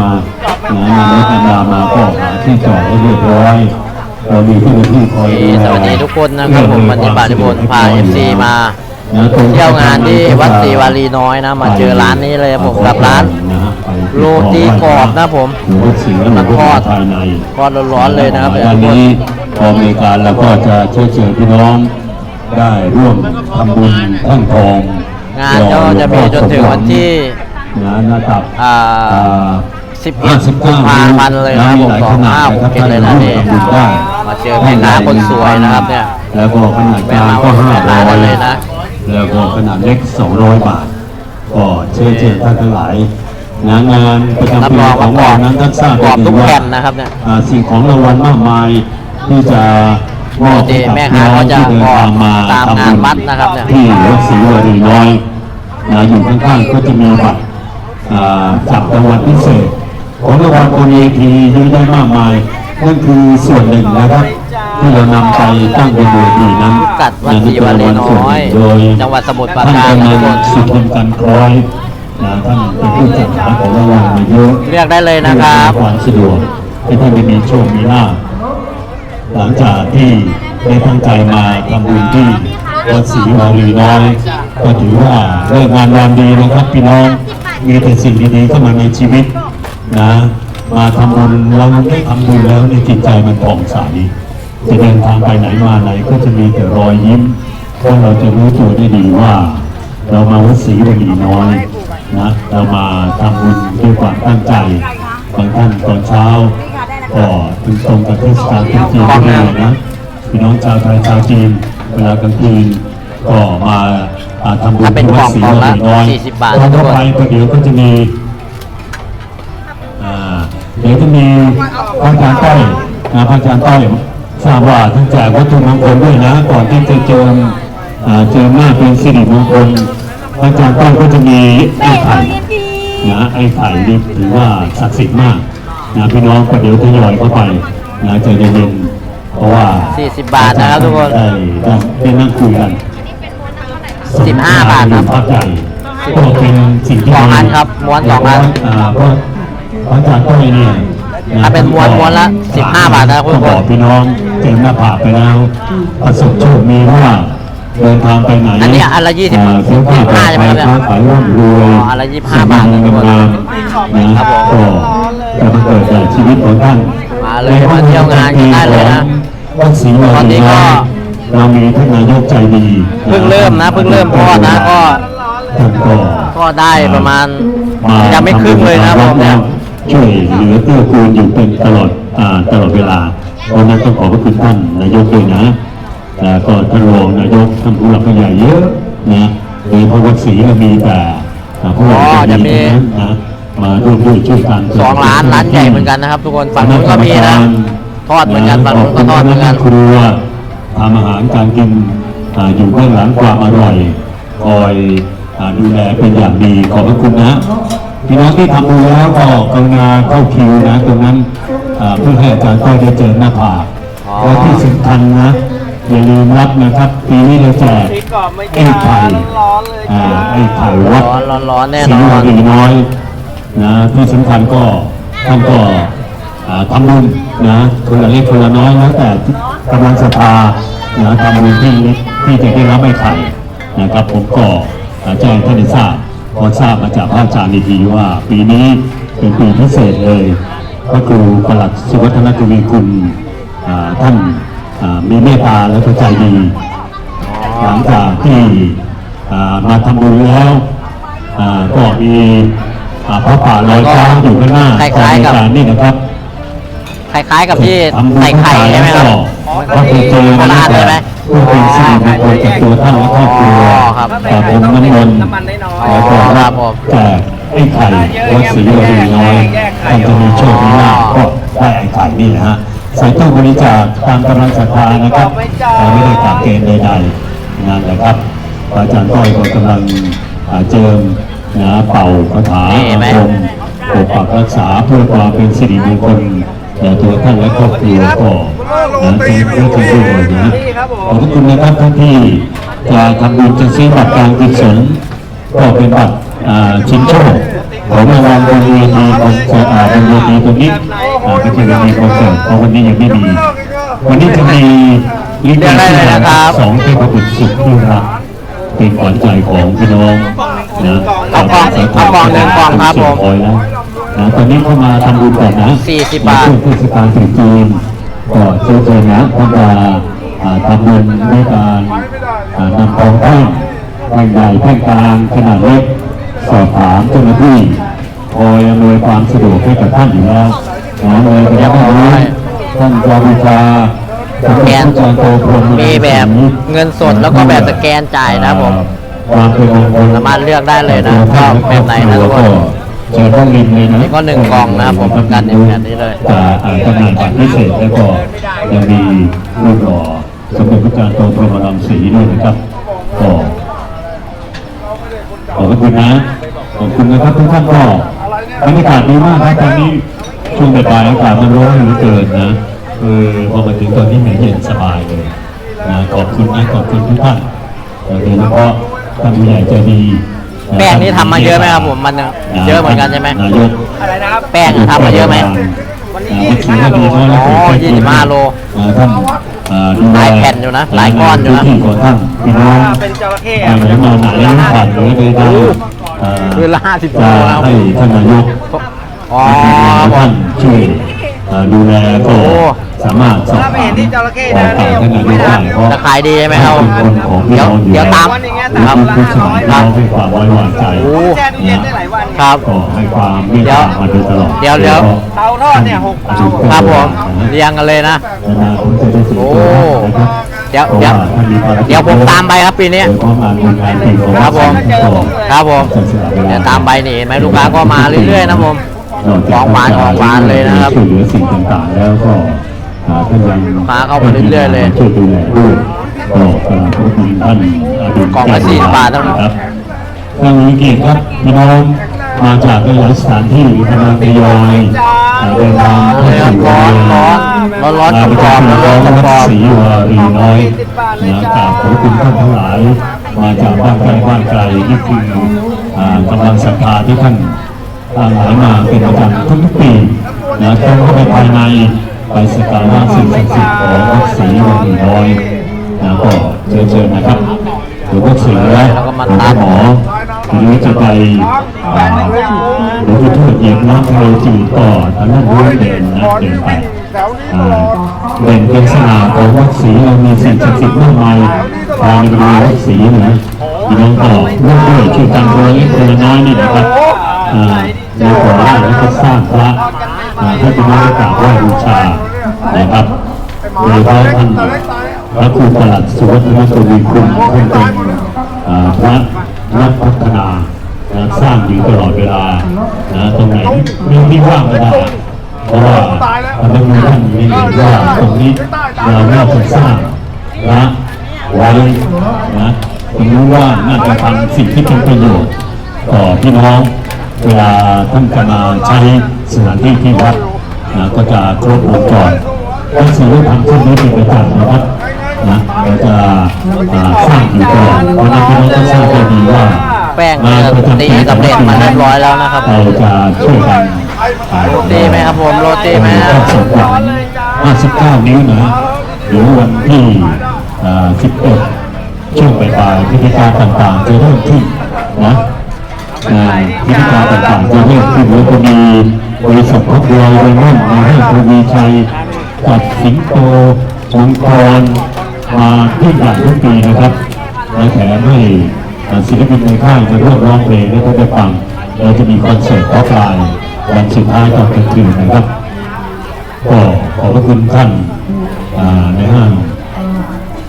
มานะนำรถอันดามาก็หาที่จอดให้เรียบร้อยเรามีเจ้าหน้าที่คอยดูแล สวัสดีทุกคนนะครับผมวันนี้ปาฏิพลพา FC มานะตรงเที่ยวงานที่วัดศรีวารีน้อยนะ มาเจอร้านนี้เลยครับผมกับร้านนะฮะไปโรตีกรอบนะผมหลวงพ่อสิงห์และหลวงพ่อภายในทอดร้อนๆเลยนะครับวันนี้พอมีการแล้วก็จะเชิญเชิญพี่น้องได้ร่วมทำบุญแท่งทอง งานก็จะมีจนถึงวันที่ งานระดับอ่าอ่า11กุมภาพันธ์เลยนะครับผมมีหลายขนาดนะครับ2567เลยนะพี่ท่าร่วมทำบุญได้มาเจอแม่ค้าคนสวยนะครับเนี่ยแล้วก็ขนาดกลางก็แม่ห้าค้าร้อยเลยนะแล้วก็ขนาดเล็กสองร้อยบาทก็เชิญเชิญท่านทั้งหลายงานงานประจำรับปีรองขว่าองกรเราอบนั้นท่านทราบกรอบดีทุกว่าแผ่นนะครับเนี่ยอ่าสิ่งของรางวัลมากมายที่จะมอบให้กับแม่ค้าเขาจะพี่น้องที่เดินทางมาตามงานวัดนะครับเนี่ยที่วัดศรีวรีน้อยนะอยู่ข้างๆก็จะมีบัตรอ่า จับรางวัลพิเศษ ของรางวัลบนเวทีเยอะแยะมากมาย นั่นคือส่วนหนึ่งนะครับ ที่เรานำไปตั้งบนเวทีนั้นกัดวัดศรีวารีน้อย โดยจังหวัดสมุทรปราท่านการกำนะนัทุกคนนสุทนกันคล้อยนะท่านเป็นผู้จัดหาของรางวัลมาเยอะเรียกได้เลยนะครับความสะดวกให้ท่านได้มีโชคมีลาภหลังจากที่ได้ตั้งใจมาทำบุญที่วัดศรีวารีน้อยก็ถือว่าเลิกงานวันดีนะครับพี่น้อง มีแต่สิ่งดีๆเข้ามาในชีวิตนะ มาทำบุญเราได้ทำบุญแล้วในจิตใจมันผ่องใสจะเดินทางไปไหนมาไหนก็จะมีแต่รอยยิ้มเพราะเราจะรู้ตัวได้ดีว่า เรามาวัดศรีวารีน้อยนะเรามาทำบุญด้วยความตั้งใจบางท่านตอนเช้าก็ถึงตรงกับเทศกาลตรุษจีนพอดีเลยนะพี่น้องชาวไทยชาวจีนเวลากลางคืนก็มา ทำบุญถ้าเป็นที่วัดศรีกล่องวารีน้อยละ40บาทตอนต่อไปก็เดี๋ยวก็จะมีอ่าเดี๋ยวจะมีพระอาจารย์ต้อยนะพระอาจารย์ต้อยทราบว่าท่านแจกวัตถุมงคลด้วยนะ ก่อนที่จะเจิมอ่าเจิมหน้าเป็นสิริมงคลพระอาจารย์ต้อยก็จะมีไอ้ไข่นะไอ้ไข่นี่ถือว่าศักดิ์สิทธิ์มากนะพี่น้องก็เดี๋ยวทยอยเข้าไปนะใจเย็นๆเพราะว่า40บาทนะครับทุกคน ได้ได้ได้นั่งคุยกัน 15บาทครับภาคใจก็เป็นสิ่งที่สองอันครับม้วนสองอันอ่าเพราะพระอาจารย์ต้อยเนี่ยถ้าเป็นม้วนม้วนละ15บาทนะครับคุณผู้ชมก็บอกพี่น้องเต็มหน้าผากไปแล้วประสบโชคมีว่าเดินทางไปไหนอันนี้อันละ20าคุ้มค่า25ใช่ไหมครับเนี่ยค้าขายร่ำรวยอ๋ออันละ25บาทนะทุกคนงามๆนะครับก็จะมาเกิดจากชีวิตของท่านมาเลยมาเที่ยวงานกันได้เลยนะวัดศรีวาตอนนี้รีก็น้อย เรามีท่านนายกใจดีเพิ่งเริ่มนะเพิ่งเริ่มทอดนะก็ท่านก็ก็ได้ประมาณายังไม่ครึ่งเลยนะผมเนี่ยช่วยเหลือเตื้อกูลอยู่เป็นตลอดอ่าตลอดเวลาเพราะฉะนั้นต้องขอบพระคุณท่านนายกด้วยนะแล้วก็ท่านรองนายกท่านผู้หลักผู้ใหญ่เยอะนะโดยเฉพาะวัดศรีก็มีแต่อ่าผู้หลักผู้ใหญ่ทั้งนั้นนะมาร่วมด้วยช่วยกันสองร้านร้านใหญ่เหมือนกันนะครับ ทุกคนฝั่งนู้นก็มีนะทอดเหมือนกันฝั่งนู้นก็ทอดเหมือนกันครัว ทำอาหารการกินอ่าอยู่เบื้องหลังความอร่อย คอยอ่าดูแลเป็นอย่างดีขอบพระคุณนะพี่น้องที่ทำบุญแล้วก็กรุณาเข้าคิวนะตรงนั้นอ่าเพื่อให้อาจารย์ต้อยได้เจอหน้าผากอ๋อและที่สำคัญนะอย่าลืมรับนะครับปีนี้เราแจกพริกกรอบไม่ไอ้ยาไข่ร้อนๆเลยอ่าจ้าไอ้ไข่วัดร้อนร้อนร้อนแน่สีนอวานรีน้อยนะที่สำคัญก็ท่านก็อ่าทำบุญนะคนละเล็กคนละน้อยแล้วแต่ กำลังศรัทธานะทำบุญที่ที่จะได้รับไอ้ไข่นะครับผมก็อ่าแจ้งท่านได้ทราบพอทราบมาจากพระอาจารย์ดีๆว่า ปีนี้เป็นปีพิเศษเลยก็คือประหลัดสุวัฒนกวีคุณอ่าท่านอ่ามีเมตตาและก็ใจดี หลังจากที่อ่ามาทำบุญแล้วอ่าก็มีอ่าพระป่าลอยช้างอยู่ข้างหน้าคล้ายๆกับกองนี่นะครับ คล้ายๆกับที่ทำบุญใส่ไข่ใช่ไหมครับก็คือเจอโบราณใช่ไหมเพื่อเป็นสิริมงคลกับตัวท่านและครอบครัวอ๋อครับแต่ผมน้ำมนต์น้ำมันน้อยๆแล้วก็ครับผมแจกไอ้ไข่วัดศรีวรีน้อยท่านจะมีโชคมีลาภก็ได้ไอ้ไข่นี่แหละฮะใส่ตู้บริจาคตามกำลังศรัทธานะครับเราไม่ได้กาเกณฑ์ใดๆนั่นแหละครับอาจารย์ต้อยก็กำลังอ่าเจิมนะเป่าคาถานี่เห็นไหมอาคมปกปักรักษาเพื่อความเป็นสิริมงคล แก่ตัวท่านและครอบครัวก็นะจึงก็ถือด้วยนะขอบคุณนะครับท่านที่จะทำบุญจะซื้อบัตรการกุศลก็เป็นบัตรชิงโชคของรางวัลบนเวทีคอนเสิร์ตอ่าบนเวทีตรงนี้เป็นเวทีคอนเสิร์ตเพราะวันนี้ยังไม่มีวันนี้จะมีลิเกชื่อดังสองเทพบุตรสุดที่รักเป็นขวัญใจของพี่น้องนะเอากล่องเอากล่องหนึ่งกล่องครับผมคอยแล้ว นะตอนนี้เข้ามาทำบุญก่อนนะ40บาทในช่วงเทศกาลตรุษจีนก็เชิญเชิญนะท่านจะอ่าทำบุญในการอ่านำของท่านแท่งใหญ่แท่งกลางขนาดเล็กสอบถามเจ้าหน้าที่คอยอำนวยความสะดวกให้กับท่านอยู่แล้วนะเลยระยะเวลานี้ท่านจะบูชาสแกนพระเจ้าโตพรหมีแบบเงินสดแล้วก็แบบสแกนจ่ายนะครับผมความเป็นมงคลสามารถเลือกได้เลยนะชอบแบบไหนนะทุกคน เชิญท่านริมเลยนะนี่ก็หนึ่งกล่องนะครับผมกันในแบบนี้เลยจะอ่านจำหน่ายบัตรพิเศษแล้วก็ยังมีรูปหล่อสมเด็จพระเจ้าโตพรหมรังสีด้วยนะครับก็ขอบคุณนะขอบคุณนะครับทุกท่านก็บรรยากาศดีมากครับตอนนี้ช่วงบ่ายๆอากาศมันร้อนเหลือเกินนะเออพอมาถึงตอนนี้เหมือนเย็นสบายเลยนะขอบคุณนะขอบคุณทุกท่านโดยเฉพาะท่านผู้ใหญ่ใจดีะ แป้งนี่ทำมาเยอะไหมครับผมมันเยอะเหมือนกันใช่ไหมนายกอะไรนะครับ แป้งทำมาเยอะไหมวันนี้อ่า25โล อ๋อ25โล อ่าท่านอ่าดูแหลายแผ่นอยู่นะหลายก้อนอยู่นะพื้ที่ของท่านพี่น้องถ้าเป็นจระเข้อ่าอะไหนมาไหนผ่านหรือใดๆอ่าคือละ50จะโลแล้วให้ท่านนายก อ๋อท่านช่วยอ่าดูแลก็โอ้ สามารถสอบถ้าไม่ถาเห็มนที่จระเข้สอนะบถามท่านนายกได้เพราะจะขายดีใช่ไหมครับเป็นคนของพี่เดี๋ยวน้องอยู่เดี๋ยวตามวันอย่างเงี้ยคตารับมละทุกสห้ามัร้อยยเราให้ความไว้วางใจโอ้แช่ตู้เย็นได้หลายวันไงครับ ก็ให้ความเมตตามาโดยตลอดเดี๋ยวเดี๋ยว เตาทอดเนี่ยหกเตา ครับผมเรียงกันเลยนะโอ้เดี๋ยวเดี๋ยวเดี๋ยวผมตามไปครับปีนี้ครับผมครับผมเดี๋ยวตามไปนี่เห็นไหมลูกค้าก็มาเรื่อยๆนะผมของหวานของหวานเลยนะครับ ช่วยเหลือสิ่งต่างๆ แล้วก็ อ่าท่านยังลูกค้าเข้ามาเรื่อยๆเลยช่วยดูแลด้วยก็กราบขอบคุณท่านอดีตกล่องละ40บาทเท่านั้นครับทางนี้เกียรติครับพี่น้องมาจากหลายสถานที่กำลังทยอยอ่าเดินทางเข้าสู่ร้อนร้อนร้อนร้อนกรอบๆร้อนร้อนกรอบศรีวารีน้อยนะกราบขอบคุณท่านทั้งหลาย มาจากบ้านไกลบ้านไกลนี่คืออ่ากำลังศรัทธาที่ท่านตามหลายมาเป็นประจำทุกๆปีนะต้องเข้าไปภายใน ไปสกการะสิ่งศักดิ์สิทธิ์ของวัดศรีวารีน้อยนะก็เชิญเชิญนะครับหลวงพ่อเสือแล้วก็มหลวงพ่อหมอหรือจะไปหลวงพ่อทวดเยียบน้ำทะเลจืดต่อทางด้านนู้นเดินนะเดินไปเด่นเป็นสง่าของวัดศรีเรามีสิ่งศักดิ์สิทธิ์มากมายภายในบริเวณวัดศรีนะพี่น้องก็ร่วมด้วยช่วยกันคนละเล็กคนละน้อยนี่นะครับอ่าในขอให้แล้วก็สร้างพระ อ่าให้พี่น้องได้กราบไหว้บูชานะครับโดยเฉพาะท่านพระครูประหลัดสุวัฒนกวีคุณท่านเป็นพระนักพัฒนานะสร้างอยู่ตลอดเวลานะตรงไหนมีที่ว่างก็ได้เพราะว่าพระพุทธท่านมีเห็นว่าตรงนี้เราน่าจะสร้างละไว้นะผมรู้ว่าน่าจะทำสิ่งที่เป็นประโยชน์ต่อพี่น้องเวลาท่านจะมาใช้ สถานที่ที่วัดนะก็จะครบวงจรท่านสิ่งที่ทำเช่นนี้เป็นประจำนะครับนะเราจะอ่าสร้างอยู่ตลอดเพราะฉะนั้นพี่น้องต้องทราบให้ดีว่าแป้งเนี่ยตีสำเร็จมาเรียบร้อยแล้วนะครับเราจะช่วยกันโรตีไหมครับผมโรตีไหมก็สมหวัง59 นิ้วนะหรือวันที่อ่า11ช่วงบ่ายๆพิธีการต่างๆจะเริ่มขึ้นนะอ่าพิธีการต่างๆจะเริ่มขึ้นแล้วก็มี บริษัทพักรอยไดมอนมาให้ทวีชัยจัดสิงโตมังกรมาที่ใหญ่ทุกปีนะครับและแถมให้อ่าศิลปินในค่ายมาร่วมร้องเพลงและก็ได้ฟังเราจะมีคอนเสิร์ตออฟไลน์วันสุดท้ายตอนกลางคืนนะครับก็ขอบพระคุณท่านในห้าง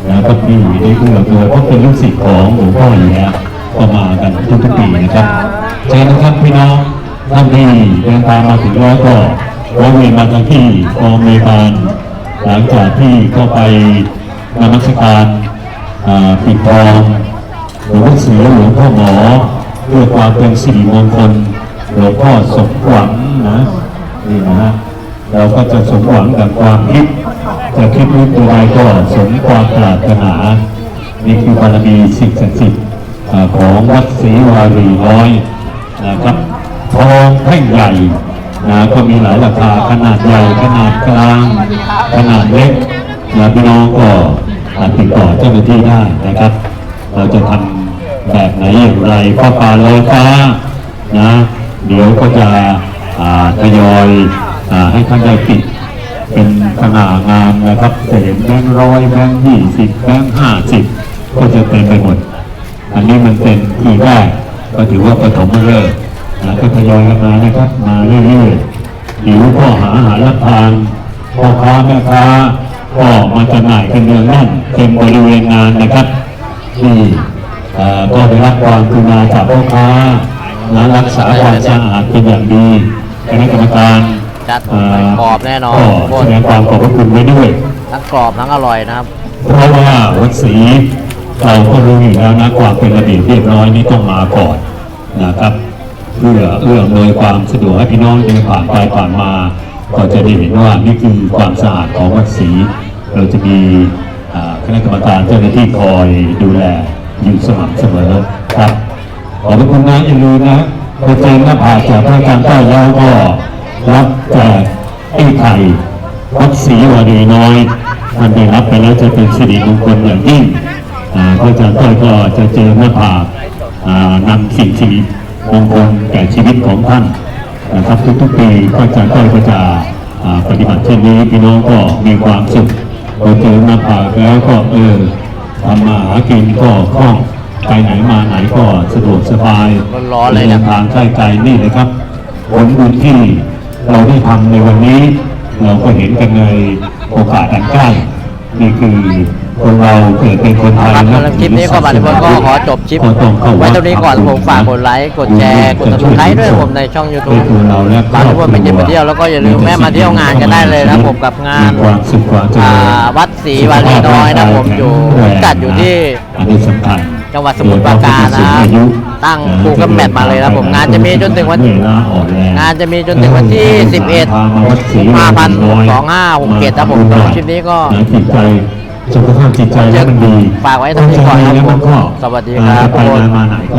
นะครับที่ได้เอื้อเฟื้อเพราะเป็นลูกศิษย์ของหลวงพ่ออยู่แล้วก็มากันทุกๆปีนะครับเชิญนะครับพี่น้อง ท่านที่เดินทางมาถึงแล้วก็ร้องเรียนมาทางที่กองเมบาลหลังจากที่เข้าไปนมัสการปิดทองหลวงพ่อเสือหลวงพ่อหมอเพื่อความเป็นสิริมงคลหลวงพ่อสมหวังนะนี่นะฮะเราก็จะสมหวังกับความคิดจะคิดรู้ตัวใดก็สมความปรารถนานี่คือบารมีสิ่งศักดิ์สิทธิ์ของวัดศรีวารีน้อยนะครับ ทองแท่งใหญ่นะก็มีหลายราคาขนาดใหญ่ขนาดกลาง ขนาดเล็กนะพี่น้องก็อาจติดต่อเจ้าหน้าที่ได้นะครับ เราจะทำแบบไหนอย่างไรพ่อปลาลอยฟ้านะเดี๋ยวก็จะทยอยอให้ท่านได้ติดเป็นขนางามนะครับจะเห็นแบงร้อยแบงยี่สิบแบงห้าสิบก็จะเต็มไปหมด อันนี้มันเป็นทีแรกก็ถือว่าปฐมฤกษ์ ก็ทยอยกันมานะครับ มาเรื่อยๆหิวก็หาอาหารรับทานพ่อค้าแม่ค้าก็มาจำหน่ายกันเนืองแน่นเต็มบริเวณงานนะครับที่เอ่อก็ได้รับความกรุณาจากพ่อค้านะรักษาความสะอาดเป็นอย่างดีคณะกรรมการจัดเอ่อกรอบแน่นอนก็แสดงความขอบพระคุณไว้ด้วยทั้งกรอบทั้งอร่อยนะครับ เพราะว่าวัดศรีเราก็รู้อยู่แล้วนะความเป็นระเบียบเรียบร้อยนี่ต้องมาก่อนนะครับ เพื่อเอื้ออำนวยความสะดวกให้พี่น้องเดินผ่านไปผ่านมา ก็จะได้เห็นว่านี่คือความสะอาดของวัดศรีเราจะมีคณะกรรมการเจ้าหน้าที่คอยดูแลอยู่สม่ำเสมอครับขอบพระคุณนะอย่าลืมนะไปเจอหน้าผาจากพระอาจารย์ใต้แล้วก็รับแจกไอ้ไข่วัดศรีวารีน้อยท่านได้รับไปแล้วจะเป็นสิริมงคลอย่างยิ่งอ่พระอาจารย์ต้ก็จะเจอหน้าผานำสิ่งสิริ มงคลแก่ชีวิตของท่านนะครับทุกๆปีพระอาจารย์ต้อยก็จะอ่าปฏิบัติเช่นนี้พี่น้องก็มีความสุขพอเจอหน้าผากแล้วก็เออทำมาหากินก็คล่องไปไหนมาไหนก็สะดวกสบายร้อนเลยนะทางใกล้ไกลนี่เลยครับผลบุญที่เราได้ทำในวันนี้ เราก็เห็นกันในโอกาสอันใกล้นี่คือ คนเราเกิดเป็นคนไทยครับและสำหรับคลิปนี้ก็บัตรก็ขอจบคลิปก็ต้องเข้าไว้ตรงนี้ก่อนผมฝากกดไลค์กดแชร์กดติดตามด้วยผมในช่อง YouTube ให้ตัวเราและบางคนไปเที่ยวไปเที่ยวแล้วก็อย่าลืมแม่มาเที่ยวงานกันได้เลยนะผมกับงานมีความสุขความเจริอ่าญวัดศรีวารีน้อยนะผมอยู่จัดอยู่ที่อันนี้สำคัญจังหวัดสมุทรปราการนะตั้ง Google Map มาเลยนะผมงานจะมีจนถึงวันเวลาอ่อนแรงงานจะมีจนถึงวันที่ 11 กุมภาพันธ์2567ครับผมสำหรับคลิปนี้ก็จิตใจ สุขภาพจิตใจแล้วมันดีฝากไว้เท่านี้ก่อนครับผมแล้วมันก็สวัสดีครับไปไหนมาไหน